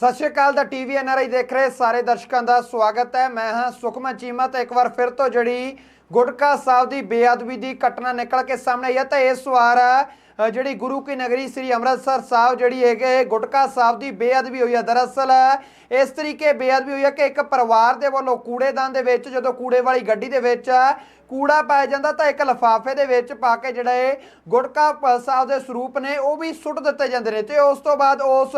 ਸਤਿ ਸ਼੍ਰੀ ਅਕਾਲ ਦਾ TV NRI ਦੇਖ ਰਹੇ ਸਾਰੇ ਦਰਸ਼ਕਾਂ ਦਾ ਸਵਾਗਤ ਹੈ। ਮੈਂ ਹਾਂ ਸੁਖਮਨ ਚੀਮਾ ਤੇ ਇੱਕ ਵਾਰ ਫਿਰ ਤੋਂ ਜਿਹੜੀ ਗੁਟਕਾ ਸਾਹਿਬ ਦੀ ਬੇਅਦਬੀ ਦੀ ਘਟਨਾ ਨਿਕਲ ਕੇ ਸਾਹਮਣੇ ਆਈ ਹੈ ਤਾਂ ਇਸ ਵਾਰ ਜਿਹੜੀ ਗੁਰੂ ਕੀ ਨਗਰੀ ਸ੍ਰੀ ਅੰਮ੍ਰਿਤਸਰ ਸਾਹਿਬ ਜਿਹੜੀ ਹੈਗੇ ਗੁਟਕਾ ਸਾਹਿਬ ਦੀ ਬੇਅਦਬੀ ਹੋਈ ਹੈ ਦਰਅਸਲ, ਇਸ ਤਰੀਕੇ ਬੇਅਦਬੀ ਹੋਈ ਹੈ ਕਿ ਇੱਕ ਪਰਿਵਾਰ ਦੇ ਵੱਲੋਂ ਕੂੜੇਦਾਨ ਦੇ ਵਿੱਚ, ਜਦੋਂ ਕੂੜੇ ਵਾਲੀ ਗੱਡੀ ਦੇ ਵਿੱਚ ਕੂੜਾ ਪਾਇਆ ਜਾਂਦਾ, ਤਾਂ ਇੱਕ ਲਫਾਫੇ ਦੇ ਵਿੱਚ ਪਾ ਕੇ ਜਿਹੜਾ ਇਹ ਗੁਟਕਾ ਪ- ਸਾਹਿਬ ਦੇ ਸਰੂਪ ਨੇ, ਉਹ ਵੀ ਸੁੱਟ ਦਿੱਤੇ ਜਾਂਦੇ ਨੇ। ਤੇ ਉਸ ਤੋਂ ਬਾਅਦ ਉਸ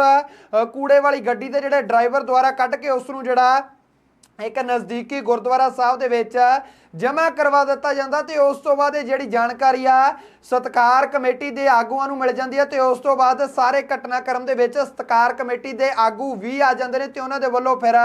ਕੂੜੇ ਵਾਲੀ ਗੱਡੀ ਦੇ ਜਿਹੜੇ ਡਰਾਈਵਰ ਦੁਆਰਾ ਕੱਢ ਕੇ ਉਸ ਨੂੰ ਜਿਹੜਾ ਇੱਕ ਨਜ਼ਦੀਕੀ ਗੁਰਦੁਆਰਾ ਸਾਹਿਬ ਦੇ ਵਿੱਚ ਜਮ੍ਹਾਂ ਕਰਵਾ ਦਿੱਤਾ ਜਾਂਦਾ ਤੇ ਉਸ ਤੋਂ ਬਾਅਦ ਇਹ ਜਿਹੜੀ ਜਾਣਕਾਰੀ ਆ, ਸਤਕਾਰ ਕਮੇਟੀ ਦੇ ਆਗੂਆਂ ਨੂੰ ਮਿਲ ਜਾਂਦੀ ਹੈ ਤੇ ਉਸ ਤੋਂ ਬਾਅਦ ਸਾਰੇ ਘਟਨਾਕ੍ਰਮ ਦੇ ਵਿੱਚ ਸਤਕਾਰ ਕਮੇਟੀ ਦੇ ਆਗੂ ਵੀ ਆ ਜਾਂਦੇ ਨੇ ਤੇ ਉਹਨਾਂ ਦੇ ਵੱਲੋਂ ਫਿਰ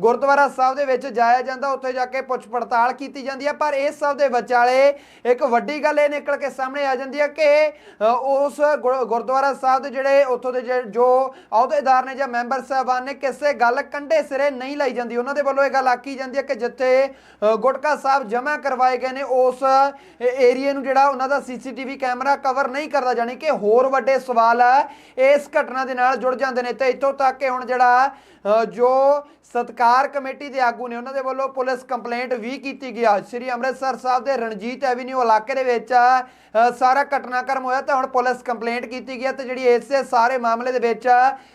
ਗੁਰਦੁਆਰਾ ਸਾਹਿਬ ਦੇ ਵਿੱਚ ਜਾਇਆ ਜਾਂਦਾ, ਉੱਥੇ ਜਾ ਕੇ ਪੁੱਛ ਪੜਤਾਲ ਕੀਤੀ ਜਾਂਦੀ ਹੈ ਪਰ ਇਸ ਸਭ ਦੇ ਵਿਚਾਲੇ ਇੱਕ ਵੱਡੀ ਗੱਲ ਇਹ ਨਿਕਲ ਕੇ ਸਾਹਮਣੇ ਆ ਜਾਂਦੀ ਹੈ ਕਿ ਉਸ ਗੁਰ- ਗੁਰਦੁਆਰਾ ਸਾਹਿਬ ਦੇ ਜਿਹੜੇ ਉੱਥੋਂ ਦੇ ਜਿਹੜੇ- ਜੋ ਅਹੁਦੇਦਾਰ ਨੇ ਜਾਂ ਮੈਂਬਰ ਸਾਹਿਬਾਨ ਨੇ, ਕਿਸੇ ਗੱਲ ਕੰਡੇ ਸਿਰੇ ਨਹੀਂ ਲਈ ਜਾਂਦੀ। ਉਹਨਾਂ ਦੇ ਵੱਲੋਂ ਇਹ ਗੱਲ ਆਕੀ ਜਾਂਦੀ ਹੈ ਕਿ ਜਿੱਥੇ ਗੁਟਕਾ ਸਾਹਿਬ ਜਮ੍ਹਾਂ ਕਰਵਾਏ ਗਏ ਨੇ, ਉਸ ਏਰੀਏ ਨੂੰ ਜਿਹੜਾ ਉਹਨਾਂ ਦਾ ਸੀਸੀਟੀਵੀ ਕੈਮਰਾ ਕਵਰ ਨਹੀਂ ਕਰਦਾ, ਜਾਣੀ ਕਿ ਹੋਰ ਵੱਡੇ ਸਵਾਲ ਇਸ ਘਟਨਾ ਦੇ ਨਾਲ ਜੁੜ ਜਾਂਦੇ ਨੇ। ਤੇ ਇੱਥੋਂ ਤੱਕ ਕਿ ਹੁਣ ਜਿਹੜਾ ਜੋ ਸਤਕਾਰ ਕਮੇਟੀ ਦੇ ਆਗੂ ਨੇ, ਉਹਨਾਂ ਦੇ ਵੱਲੋਂ ਪੁਲਿਸ ਕੰਪਲੇਂਟ ਵੀ ਕੀਤੀ ਗਿਆ ਸ੍ਰੀ ਅੰਮ੍ਰਿਤਸਰ ਸਾਹਿਬ ਦੇ ਰਣਜੀਤ ਐਵੀਨਿਊ ਇਲਾਕੇ ਦੇ ਵਿੱਚ ਸਾਰਾ ਘਟਨਾਕ੍ਰਮ ਹੋਇਆ ਤਾਂ ਹੁਣ ਪੁਲਿਸ ਕੰਪਲੇਂਟ ਕੀਤੀ ਗਈ ਤੇ ਜਿਹੜੀ ਇਸੇ ਸਾਰੇ ਮਾਮਲੇ ਦੇ ਵਿੱਚ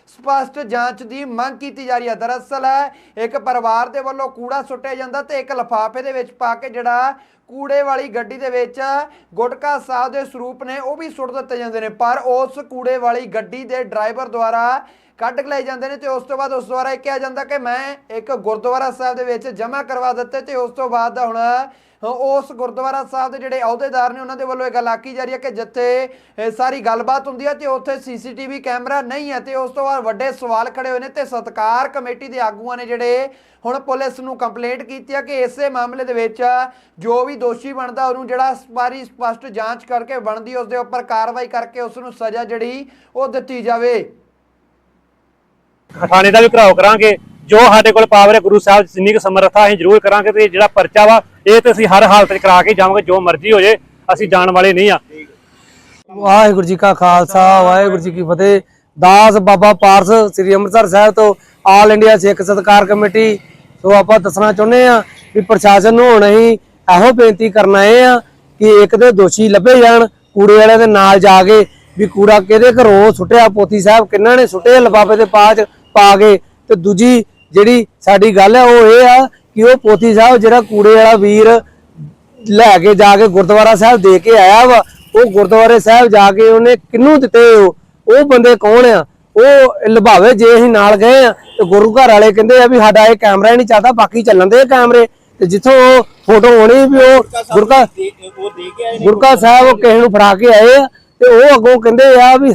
ਸਪਸ਼ਟ ਜਾਂਚ ਦੀ ਮੰਗ ਕੀਤੀ ਜਾ ਰਹੀ ਹੈ ਦਰਅਸਲ, ਇੱਕ ਪਰਿਵਾਰ ਦੇ ਵੱਲੋਂ ਕੂੜਾ ਸੁੱਟਿਆ ਜਾਂਦਾ ਤੇ ਇੱਕ ਲਫਾਫੇ ਦੇ ਵਿੱਚ ਪਾ ਕੇ ਜਿਹੜਾ ਕੂੜੇ ਵਾਲੀ ਗੱਡੀ ਦੇ ਵਿੱਚ ਗੁਟਕਾ ਸਾਹਿਬ ਦੇ ਸਰੂਪ ਨੇ, ਉਹ ਵੀ ਸੁੱਟ ਦਿੱਤੇ ਜਾਂਦੇ ਨੇ। ਪਰ ਉਸ ਕੂੜੇ ਵਾਲੀ ਗੱਡੀ ਦੇ ਡਰਾਈਵਰ ਦੁਆਰਾ ਕੱਢ ਕੇ ਲਏ ਜਾਂਦੇ ਨੇ ਤੇ ਉਸ ਤੋਂ ਬਾਅਦ ਉਸ ਦੁਆਰਾ ਇਹ ਕਿਹਾ ਜਾਂਦਾ ਕਿ ਮੈਂ ਇੱਕ ਗੁਰਦੁਆਰਾ ਸਾਹਿਬ ਦੇ ਵਿੱਚ ਜਮ੍ਹਾਂ ਕਰਵਾ ਦਿੱਤੇ ਤੇ ਉਸ ਤੋਂ ਬਾਅਦ ਹੁਣ ਉਸ ਗੁਰਦੁਆਰਾ ਸਾਹਿਬ ਦੇ ਜਿਹੜੇ ਅਹੁਦੇਦਾਰ ਨੇ ਉਹਨਾਂ ਦੇ ਵੱਲੋਂ ਇਹ ਗੱਲ ਆਕੀ ਜਾ ਰਹੀ ਹੈ ਕਿ ਜਿੱਥੇ ਸਾਰੀ ਗੱਲਬਾਤ ਹੁੰਦੀ ਹੈ ਤੇ ਉੱਥੇ ਸੀਸੀਟੀਵੀ ਕੈਮਰਾ ਨਹੀਂ ਹੈ ਤੇ ਉਸ ਤੋਂ ਬਾਅਦ ਵੱਡੇ ਸਵਾਲ ਖੜੇ ਹੋਏ ਨੇ ਤੇ ਸਤਕਾਰ ਕਮੇਟੀ ਦੇ ਆਗੂਆਂ ਨੇ ਜਿਹੜੇ ਹੁਣ ਪੁਲਿਸ ਨੂੰ ਕੰਪਲੇਂਟ ਕੀਤੀ ਹੈ ਕਿ ਇਸੇ ਮਾਮਲੇ ਦੇ ਵਿੱਚ ਜੋ ਵੀ ਦੋਸ਼ੀ ਬਣਦਾ ਉਹਨੂੰ ਜਿਹੜਾ ਸਾਰੀ ਸਪਸ਼ਟ ਜਾਂਚ ਕਰਕੇ ਬਣਦੀ ਉਸ ਦੇ ਉੱਪਰ ਕਾਰਵਾਈ ਕਰਕੇ ਉਸ ਨੂੰ ਸਜ਼ਾ ਜਿਹੜੀ ਉਹ ਦਿੱਤੀ ਜਾਵੇ। ਥਾਣੇ ਦਾ ਵੀ ਘਰਾਓ ਕਰਾਂਗੇ। ਜੋ ਸਾਡੇ ਕੋਲ ਪਾਵਰ ਹੈ, ਗੁਰੂ ਸਾਹਿਬ ਜਿੰਨੀ ਕੁ ਸਮਰੱਥਾ ਅਸੀਂ ਜ਼ਰੂਰ ਕਰਾਂਗੇ ਤੇ ਜਿਹੜਾ ਪਰਚਾ ਵਾ, ਇਹ ਤੇ ਅਸੀਂ ਹਰ ਹਾਲਤ 'ਚ ਕਰਾ ਕੇ ਜਾਵਾਂਗੇ, ਜੋ ਮਰਜ਼ੀ ਹੋ ਜੇ, ਅਸੀਂ ਜਾਣ ਵਾਲੇ ਨਹੀਂ ਆ। ਵਾਹਿਗੁਰੂ ਜੀ ਕਾ ਖਾਲਸਾ, ਵਾਹਿਗੁਰੂ ਜੀ ਕੀ ਫਤਿਹ। ਦਾਸ ਬਾਬਾ ਪਾਰਸ ਸ੍ਰੀ ਅੰਮ੍ਰਿਤਸਰ ਸਾਹਿਬ ਤੋਂ ਆਲ ਇੰਡੀਆ ਸਿੱਖ ਸਤਕਾਰ ਕਮੇਟੀ ਸੋ ਆਪਾਂ ਦੱਸਣਾ ਚਾਹੁੰਦੇ ਆ ਵੀ ਪ੍ਰਸ਼ਾਸਨ ਨੂੰ ਹੁਣ ਅਸੀਂ ਇਹੋ ਬੇਨਤੀ ਕਰਨ ਆਏ ਆ ਕਿ ਇੱਕ ਦੇ ਦੋਸ਼ੀ ਲੱਭੇ ਜਾਣ, ਕੂੜੇ ਵਾਲਿਆਂ ਦੇ ਨਾਲ ਜਾ ਕੇ ਵੀ ਕੂੜਾ ਕਿਹਦੇ ਘਰੋਂ ਸੁੱਟਿਆ, ਪੋਤੀ ਸਾਹਿਬ ਕਿੰਨਾਂ ਨੇ ਸੁੱਟੇ, ਲਿਫਾਫੇ ਦੇ ਪਾਚ ਪਾ ਕੇ ਤੇ ਦੂਜੀ ਜਿਹੜੀ ਸਾਡੀ ਗੱਲ ਹੈ ਉਹ ਇਹ ਆ ਕਿ ਉਹ ਪੋਤੀ ਸਾਹਿਬ ਜਿਹੜਾ ਕੂੜੇ ਵਾਲਾ ਵੀਰ ਲੈ ਕੇ ਜਾ ਕੇ ਗੁਰਦੁਆਰਾ ਸਾਹਿਬ ਦੇ ਕੇ ਆਇਆ ਵਾ ਉਹ ਗੁਰਦੁਆਰੇ ਸਾਹਿਬ ਜਾ ਕੇ ਉਹਨੇ ਕਿੰਨੂੰ ਦਿੱਤੇ ਉਹ? ਉਹ ਬੰਦੇ ਕੌਣ ਆ? ਉਹ ਲਭਾਵੇ ਜੇ ਅਸੀਂ ਨਾਲ ਗਏ ਆ ਤੇ ਗੁਰੂ ਘਰ ਵਾਲੇ ਕਹਿੰਦੇ ਆ ਵੀ ਸਾਡਾ ਇਹ ਕੈਮਰਾ ਹੀ ਨਹੀਂ ਚੱਲਦਾ ਬਾਕੀ ਚੱਲਣ ਦੇ ਕੈਮਰੇ। ਤੇ ਜਿੱਥੋਂ ਉਹ ਫੋਟੋ ਹੋਣੀ ਵੀ ਉਹ ਗੁਰਕਾ ਗੁਰਕਾ ਸਾਹਿਬ ਉਹ ਕਿਸੇ ਨੂੰ ਫੜਾ ਕੇ ਆਏ ਆ ਤੇ ਉਹ ਅੱਗੋਂ ਕਹਿੰਦੇ ਆ ਵੀ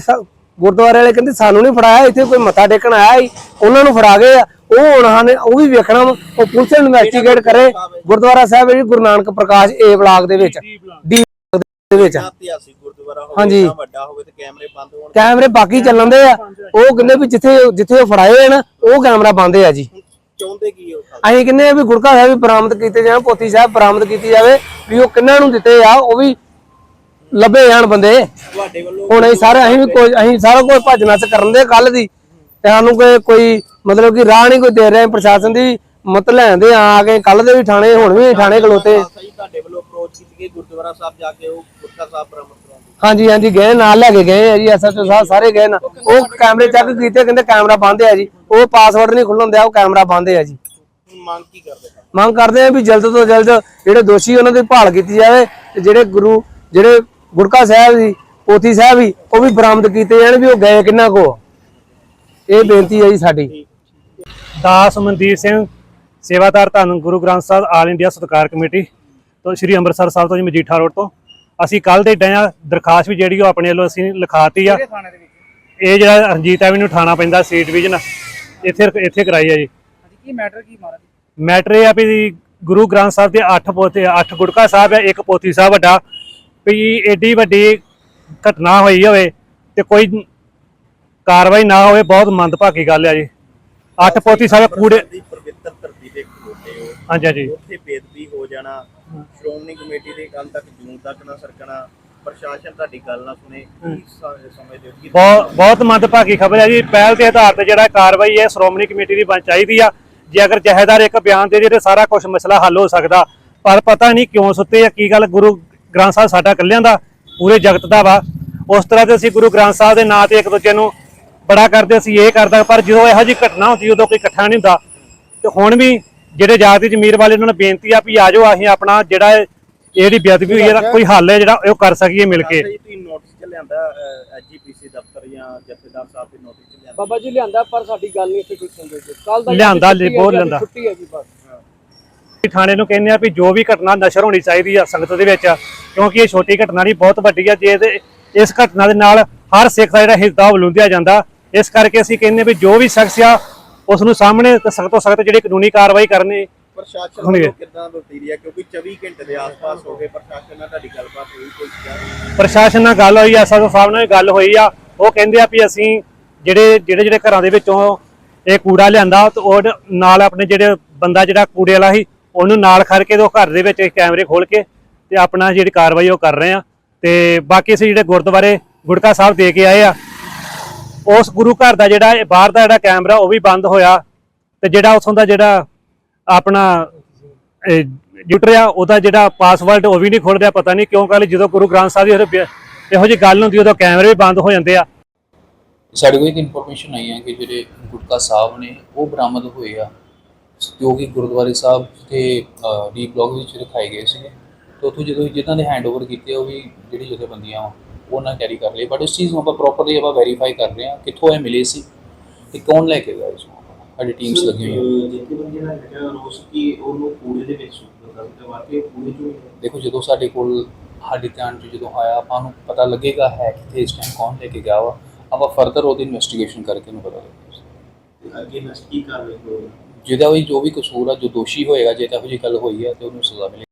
ਗੁਰਦੁਆਰੇ ਵਾਲੇ ਕਹਿੰਦੇ ਸਾਨੂੰ ਨਹੀਂ ਫੜਾਇਆ ਇੱਥੇ ਕੋਈ ਮੱਥਾ ਟੇਕਣ ਆਇਆ ਸੀ ਉਹਨਾਂ ਨੂੰ ਫੜਾ ਗਏ ਆ। ਉਹ ਹੁਣ ਨੇ ਉਹ ਵੀ ਵੇਖਣਾ ਉਹ ਪੁਲਿਸ ਇਨਵੈਸਟੀਗੇਟ ਕਰੇ। ਗੁਰਦੁਆਰਾ ਸਾਹਿਬ ਜੀ ਗੁਰੂ ਨਾਨਕ ਪ੍ਰਕਾਸ਼ ਏ ਬਲਾਕ ਦੇ ਵਿੱਚ ਡੀ ਦੇ ਵਿੱਚ। ਹਾਂਜੀ। ਇੰਨਾ ਵੱਡਾ ਹੋਵੇ ਤੇ ਕੈਮਰੇ ਬੰਦ ਹੋਣ ਕੈਮਰੇ ਬਾਕੀ ਚੱਲਣ ਦੇ ਆ। ਉਹ ਕਹਿੰਦੇ ਵੀ ਜਿੱਥੇ ਜਿੱਥੇ ਉਹ ਫੜਾਏ ਹੋਏ ਨਾ ਉਹ ਕੈਮਰਾ ਬੰਦ ਆ ਜੀ। ਚਾਹੁੰਦੇ ਕੀ ਹੋ ਅਸੀਂ ਕਹਿੰਦੇ ਆ ਵੀ ਗੁਰਕਾ ਸਾਹਿਬ ਵੀ ਬਰਾਮਦ ਕੀਤੇ ਜਾਣ ਪੋਤੀ ਸਾਹਿਬ ਬਰਾਮਦ ਕੀਤੀ ਜਾਵੇ ਵੀ ਉਹ ਕਿੰਨਾਂ ਨੂੰ ਦਿੱਤੇ ਆ ਉਹ ਵੀ ਲੱਭੇ ਜਾਣ ਬੰਦੇ। ਤੁਹਾਡੇ ਵੱਲੋਂ ਹੁਣ ਅਸੀਂ ਸਾਰੇ ਅਸੀਂ ਵੀ ਕੋਈ ਅਸੀਂ ਸਾਰਾ ਕੁਝ ਭੱਜ ਨੱਸ ਕਰਨ ਦੇ ਕੱਲ ਦੀ। ਤੇ ਸਾਨੂੰ ਕੋਈ ਕੋਈ ਮਤਲਬ ਕਿ ਰਾਹ ਨਹੀਂ ਕੋਈ ਦੇ ਰਿਹਾ ਪ੍ਰਸ਼ਾਸਨ ਦੀ ਮਤ ਲੈਂਦੇ ਆ ਆ ਕੇ ਕੱਲ ਦੇ ਵੀ ਥਾਣੇ ਹੁਣ ਵੀ ਥਾਣੇ ਖਲੋਤੇ। ਸਹੀ ਤੁਹਾਡੇ ਵੱਲੋਂ ਅਪਰੋਚ ਕੀਤੀ ਗਈ ਗੁਰਦੁਆਰਾ ਸਾਹਿਬ ਜਾ ਕੇ ਉਹ ਗੁਰਕਾ ਸਾਹਿਬ ਬਰਾਮਦ ਕਰਾਉਣ ਦੀ। ਹਾਂਜੀ ਹਾਂਜੀ ਗਏ ਨਾਲ ਲੈ ਕੇ ਗਏ ਆ ਜੀ ਐਸਐਚਓ ਸਾਹਿਬ ਸਾਰੇ ਗਏ ਨਾ। ਉਹ ਕੈਮਰੇ ਚੈੱਕ ਕੀਤੇ ਕਹਿੰਦੇ ਕੈਮਰਾ ਬੰਦ ਆ ਜੀ। ਉਹ ਪਾਸਵਰਡ ਨਹੀਂ ਖੁੱਲਣ ਦਿਆ ਉਹ ਕੈਮਰਾ ਬੰਦ ਆ ਜੀ। ਮੰਗ ਕੀ ਕਰਦੇ ਮੰਗ ਕਰਦੇ ਆ ਵੀ ਜਲਦ ਤੋਂ ਜਲਦ ਜਿਹੜੇ ਦੋਸ਼ੀ ਉਹਨਾਂ ਦੀ ਭਾਲ ਕੀਤੀ ਜਾਵੇ ਤੇ ਜਿਹੜੇ ਗੁਰੂ ਜਿਹੜੇ ਗੁਰਕਾ ਸਾਹਿਬ ਦੀ ਪੋਥੀ ਸਾਹਿਬ ਵੀ ਉਹ ਵੀ ਬਰਾਮਦ ਕੀਤੇ ਜਾਣ ਵੀ ਉਹ ਗਏ ਕਿੰਨਾ ਕੋ। ਇਹ ਬੇਨਤੀ ਹੈ ਜੀ ਸਾਡੀ। ਦਾਸ ਮਨਦੀਪ ਸਿੰਘ ਸੇਵਾਦਾਰ ਧੰਨ ਗੁਰੂ ਗ੍ਰੰਥ ਸਾਹਿਬ ਆਲ ਇੰਡੀਆ ਸਤਕਾਰ ਕਮੇਟੀ ਤੋਂ ਸ੍ਰੀ ਅੰਮ੍ਰਿਤਸਰ ਸਾਹਿਬ ਤੋਂ ਜੀ ਮਜੀਠਾ ਰੋਡ ਤੋਂ। ਅਸੀਂ ਕੱਲ ਦੇ ਡਿਆ ਦਰਖਾਸਤ ਵੀ ਜਿਹੜੀ ਉਹ ਆਪਣੇ ਵੱਲੋਂ ਅਸੀਂ ਲਿਖਾਤੀ ਆ। ਇਹ ਜਿਹੜਾ ਰਣਜੀਤ ਐਵੀਨਿਊ ਥਾਣਾ ਪੈਂਦਾ ਸੀ ਡਿਵੀਜ਼ਨ ਇੱਥੇ ਇੱਥੇ ਕਰਾਈ ਆ ਜੀ। ਕੀ ਮੈਟਰ ਕੀ ਮਾਰਾ ਮੈਟਰ ਇਹ ਆ ਵੀ ਗੁਰੂ ਗ੍ਰੰਥ ਸਾਹਿਬ ਦੇ 8 ਪੋਤੇ 8 ਗੁਟਕਾ ਸਾਹਿਬ ਆ ਇੱਕ ਪੋਥੀ ਸਾਹਿਬ ਵੱਡਾ। ਵੀ ਏਡੀ ਵੱਡੀ ਘਟਨਾ ਹੋਈ ਹੋਵੇ ਤੇ ਕੋਈ ਕਾਰਵਾਈ ਨਾ ਹੋਵੇ ਬਹੁਤ ਮੰਦਭਾਗੀ ਗੱਲ ਆ ਜੀ। 8 ਪੋਥੀ ਸਾਹਿਬ ਕੂੜੇ ਦੀ ਪਵਿੱਤਰ ਧਰਤੀ ਤੇ ਖਲੋਤੇ ਹੋ। ਹਾਂਜੀ ਹਾਂਜੀ। ਉੱਥੇ ਬੇਦਬੀ ਹੋ ਜਾਣਾ ਸ਼੍ਰੋਮਣੀ ਕਮੇਟੀ ਦੇ ਕੱਲ ਤੱਕ ਜੂਨ ਤੱਕ ਨਾ ਸਰਕਣਾ ਪ੍ਰਸ਼ਾਸਨ ਤੁਹਾਡੀ ਗੱਲ ਨਾ ਸੁਣੇ ਸਮਝਦੇ ਹੋ ਬਹੁਤ ਬਹੁਤ ਮੰਦਭਾਗੀ ਖਬਰ ਹੈ ਜੀ। ਪਹਿਲ ਦੇ ਆਧਾਰ ਤੇ ਜਿਹੜਾ ਕਾਰਵਾਈ ਹੈ ਸ਼੍ਰੋਮਣੀ ਕਮੇਟੀ ਦੀ ਬਣ ਚਾਹੀਦੀ ਆ। ਜੇ ਅਗਰ ਜਹੇਦਾਰ ਇੱਕ ਬਿਆਨ ਦੇ ਜਿਹੜੇ ਸਾਰਾ ਕੁਝ ਮਸਲਾ ਹੱਲ ਹੋ ਸਕਦਾ ਪਰ ਪਤਾ ਨਹੀਂ ਕਿਉਂ ਸੁੱਤੇ ਆ ਕੀ ਗੱਲ? ਗੁਰੂ ਗ੍ਰੰਥ ਸਾਹਿਬ ਸਾਡਾ ਇਕੱਲਿਆਂ ਦਾ ਪੂਰੇ ਜਗਤ ਦਾ ਵਾ। ਉਸ ਤਰ੍ਹਾਂ ਤੇ ਅਸੀਂ ਗੁਰੂ ਗ੍ਰੰਥ ਸਾਹਿਬ ਦੇ ਨਾਂ ਤੇ ਇੱਕ ਦੂਜੇ ਨੂੰ ਬੜਾ ਕਰਦੇ ਸੀ ਇਹ ਕਰਦਾ ਪਰ ਜਦੋਂ ਇਹੋ ਜਿਹੀ ਘਟਨਾ ਹੁੰਦੀ ਉਦੋਂ ਕੋਈ ਇਕੱਠਾ ਨਹੀਂ ਹੁੰਦਾ। ਤੇ ਹੁਣ ਵੀ ਜਿਹੜੇ ਜਾਤੀ ਜਮੀਰ ਵਾਲੇ ਉਹਨਾਂ ਨੂੰ ਬੇਨਤੀ ਆ ਵੀ ਆ ਜਾਓ ਅਸੀਂ ਆਪਣਾ ਜਿਹੜਾ ਇਹ- ਇਹਦੀ ਬੇਅਦਬੀ ਹੋਈ ਇਹਦਾ ਕੋਈ ਹੱਲ ਹੈ ਜਿਹੜਾ ਉਹ ਕਰ ਸਕੀਏ ਮਿਲ ਕੇ। ਜੀ ਤੁਸੀਂ ਨੋਟਿਸ ਚ ਲਿਆਂਦਾ ਐਜੀਪੀਸੀ ਦਫ਼ਤਰ ਜਾਂ ਜਥੇਦਾਰ ਸਾਹਿਬ ਦੇ ਨੋਟਿਸ ਚ ਲਿਆਂਦਾ? ਬਾਬਾ ਜੀ ਲਿਆਂਦਾ ਪਰ ਸਾਡੀ ਗੱਲ ਨਹੀਂ ਇੱਥੇ ਕੋਈ ਸੁਣਦੇ। ਕੱਲ ਦਾ ਲਿਆਂਦਾ ਜੀ, ਬਹੁਤ ਲਿਆਂਦਾ। ਛੁੱਟੀ ਹੈ ਜੀ ਬਸ। ਥਾਣੇ ਨੂੰ ਕਹਿੰਦੇ ਆ ਵੀ ਜੋ ਵੀ ਘਟਨਾ ਨਸ਼ਰ ਹੋਣੀ ਚਾਹੀਦੀ ਆ ਸੰਗਤ ਦੇ ਵਿੱਚ ਕਿਉਂਕਿ ਇਹ ਛੋਟੀ ਘਟਨਾ ਨਹੀਂ ਬਹੁਤ ਵੱਡੀ ਆ ਜੇ ਇਸ ਘਟਨਾ ਦੇ ਨਾਲ ਹਰ ਸਿੱਖ ਦਾ ਜਿਹੜਾ ਹਿੱਸਾ ਉਹ ਲੁੰਦਿਆ ਜਾਂਦਾ। ਇਸ ਕਰਕੇ ਅਸੀਂ ਕਹਿੰਦੇ ਵੀ ਜੋ ਵੀ ਸ਼ਖਸ ਆ ਉਸ ਨੂੰ ਸਾਹਮਣੇ ਤੇ ਸਖਤ ਤੋਂ ਸਖਤ ਜਿਹੜੀ ਕਾਨੂੰਨੀ ਕਾਰਵਾਈ ਕਰਨੀ ਪ੍ਰਸ਼ਾਸਨ। ਵੱਲੋਂ ਕਿੱਦਾਂ ਵਰਤੀਰੀ ਹੈ ਕਿਉਂਕਿ 24 ਘੰਟੇ ਦੇ ਆਸ-ਪਾਸ ਹੋ ਗਏ ਪ੍ਰਸ਼ਾਸਨ ਨਾਲ ਤੁਹਾਡੀ ਗੱਲਬਾਤ ਹੋਈ ਕੋਈ ਪ੍ਰਸ਼ਾਸਨ ਨਾਲ ਗੱਲ ਹੋਈ ਆ ਨਾਲ ਵੀ ਗੱਲ ਹੋਈ ਆ। ਉਹ ਕਹਿੰਦੇ ਆ ਵੀ ਅਸੀਂ ਜਿਹੜੇ ਜਿਹੜੇ ਜਿਹੜੇ ਘਰਾਂ ਦੇ ਵਿੱਚੋਂ ਇਹ ਕੂੜਾ ਲਿਆਂਦਾ ਤੇ ਉਹ ਨਾਲ ਆਪਣੇ ਜਿਹੜੇ ਬੰਦਾ ਜਿਹੜਾ ਕੂੜੇ ਵਾਲਾ ਸੀ ਉਹਨੂੰ ਨਾਲ ਖੜ ਕੇ ਉਹ ਘਰ ਦੇ ਵਿੱਚ ਕੈਮਰੇ ਖੋਲ ਕੇ ਤੇ ਆਪਣਾ ਜਿਹੜੀ ਕਾਰਵਾਈ ਉਹ ਕਰ ਰਹੇ ਆ। ਤੇ ਬਾਕੀ ਅਸੀਂ ਜਿਹੜੇ ਗੁਰਦੁਆਰੇ ਗੁਟਕਾ ਸਾਹਿਬ ਦੇ ਕੇ ਆਏ ਆ, ਉਸ ਗੁਰੂ ਘਰ ਦਾ ਜਿਹੜਾ ਬਾਹਰ ਦਾ ਜਿਹੜਾ ਕੈਮਰਾ ਉਹ ਵੀ ਬੰਦ ਹੋਇਆ ਤੇ ਜਿਹੜਾ ਉਥੋਂ ਦਾ ਜਿਹੜਾ ਆਪਣਾ ਡਿਊਟਰ ਆ, ਉਹਦਾ ਜਿਹੜਾ ਪਾਸਵਰਡ ਉਹ ਵੀ ਨਹੀਂ ਖੁੱਲ ਰਿਹਾ, ਪਤਾ ਨਹੀਂ ਕਿਉਂ ਕੱਲ ਜਦੋਂ ਗੁਰੂ ਗ੍ਰੰਥ ਸਾਹਿਬ ਦੀ ਇਹੋ ਜਿਹੀ ਗੱਲ ਹੁੰਦੀ ਉਦੋਂ ਕੈਮਰੇ ਵੀ ਬੰਦ ਹੋ ਜਾਂਦੇ ਆ। ਸਾਡੇ ਕੋਲ ਇੱਕ ਇਨਫੋਰਮੇਸ਼ਨ ਆਈ ਹੈ ਕਿ ਜਿਹੜੇ ਗੁਟਕਾ ਸਾਹਿਬ ਨੇ ਉਹ ਬਰਾਮਦ ਹੋਏ ਆ। ਜੋ ਕਿ ਗੁਰਦੁਆਰੇ ਸਾਹਿਬ ਤੇ ਡੀ ਬਲੌਕ ਵਿੱਚ ਰਖਾਏ ਗਏ ਸੀਗੇ। ਤੇ ਉੱਥੋਂ ਜਦੋਂ ਜਿਨ੍ਹਾਂ ਨੇ ਹੈਂਡਓਵਰ ਕੀਤੇ ਉਹ ਵੀ ਜਿਹੜੀ ਜਥੇਬੰਦੀਆਂ ਵਾ ਉਹ ਨਾ ਕੈਰੀ ਕਰ ਲਈ ਬਟ ਇਸ ਚੀਜ਼ ਨੂੰ ਆਪਾਂ ਪ੍ਰੋਪਰਲੀ ਆਪਾਂ ਵੈਰੀਫਾਈ ਕਰ ਰਹੇ ਹਾਂ ਕਿੱਥੋਂ ਇਹ ਮਿਲੇ ਸੀ ਤੇ ਕੌਣ ਲੈ ਕੇ ਗਿਆ ਇਸ ਨੂੰ। ਸਾਡੀ ਟੀਮਸ ਲੱਗੀਆਂ ਹੋਈਆਂ। ਜਿੱਥੇ ਬੰਦੇ ਨਾਲ ਜਿਹੜਾ ਰੋਸ ਕੀ ਉਹਨੂੰ ਕੂੜੇ ਦੇ ਵਿੱਚ ਦੇਖੋ ਜਦੋਂ ਸਾਡੇ ਕੋਲ ਸਾਡੇ ਧਿਆਨ 'ਚ ਜਦੋਂ ਆਇਆ ਆਪਾਂ ਨੂੰ ਪਤਾ ਲੱਗੇਗਾ ਹੈ ਕਿੱਥੇ ਇਸ ਟਾਈਮ ਕੌਣ ਲੈ ਕੇ ਗਿਆ ਵਾ। ਆਪਾਂ ਫਰਦਰ ਉਹਦੀ ਇਨਵੈਸਟੀਗੇਸ਼ਨ ਕਰਕੇ ਨੂੰ ਪਤਾ ਲੱਗੇਗਾ। ਅੱਗੇ ਨਸ ਕੀ ਕਾਰਵਾਈ ਹੋਵੇ ਜਿਹਦਾ ਵੀ ਜੋ ਵੀ ਕਸੂਰ ਆ, ਜੋ ਦੋਸ਼ੀ ਹੋਏਗਾ, ਜੇ ਤਾਂ ਇਹੋ ਜਿਹੀ ਗੱਲ ਹੋਈ ਹੈ ਤੇ ਉਹਨੂੰ ਸਜ਼ਾ ਮਿਲੇ।